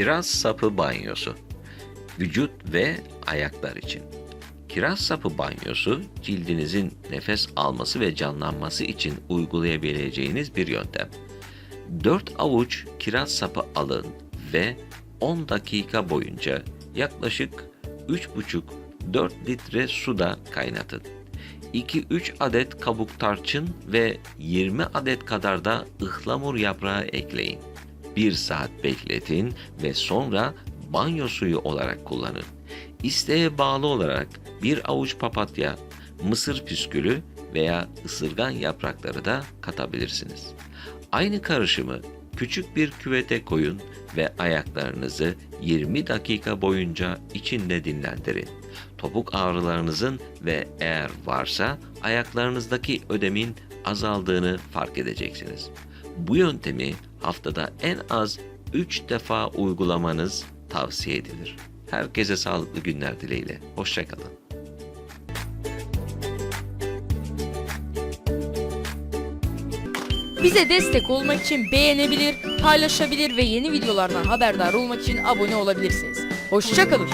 Kiraz sapı banyosu. Vücut ve ayaklar için. Kiraz sapı banyosu cildinizin nefes alması ve canlanması için uygulayabileceğiniz bir yöntem. 4 avuç kiraz sapı alın ve 10 dakika boyunca yaklaşık 3,5-4 litre suda kaynatın. 2-3 adet kabuk tarçın ve 20 adet kadar da ıhlamur yaprağı ekleyin. 1 saat bekletin ve sonra banyo suyu olarak kullanın. İsteğe bağlı olarak bir avuç papatya, mısır püskülü veya ısırgan yaprakları da katabilirsiniz. Aynı karışımı küçük bir küvete koyun ve ayaklarınızı 20 dakika boyunca içinde dinlendirin. Topuk ağrılarınızın ve eğer varsa ayaklarınızdaki ödemin azaldığını fark edeceksiniz. Bu yöntemi haftada en az 3 defa uygulamanız tavsiye edilir. Herkese sağlıklı günler dileğiyle. Hoşçakalın. Bize destek olmak için beğenebilir, paylaşabilir ve yeni videolardan haberdar olmak için abone olabilirsiniz. Hoşçakalın.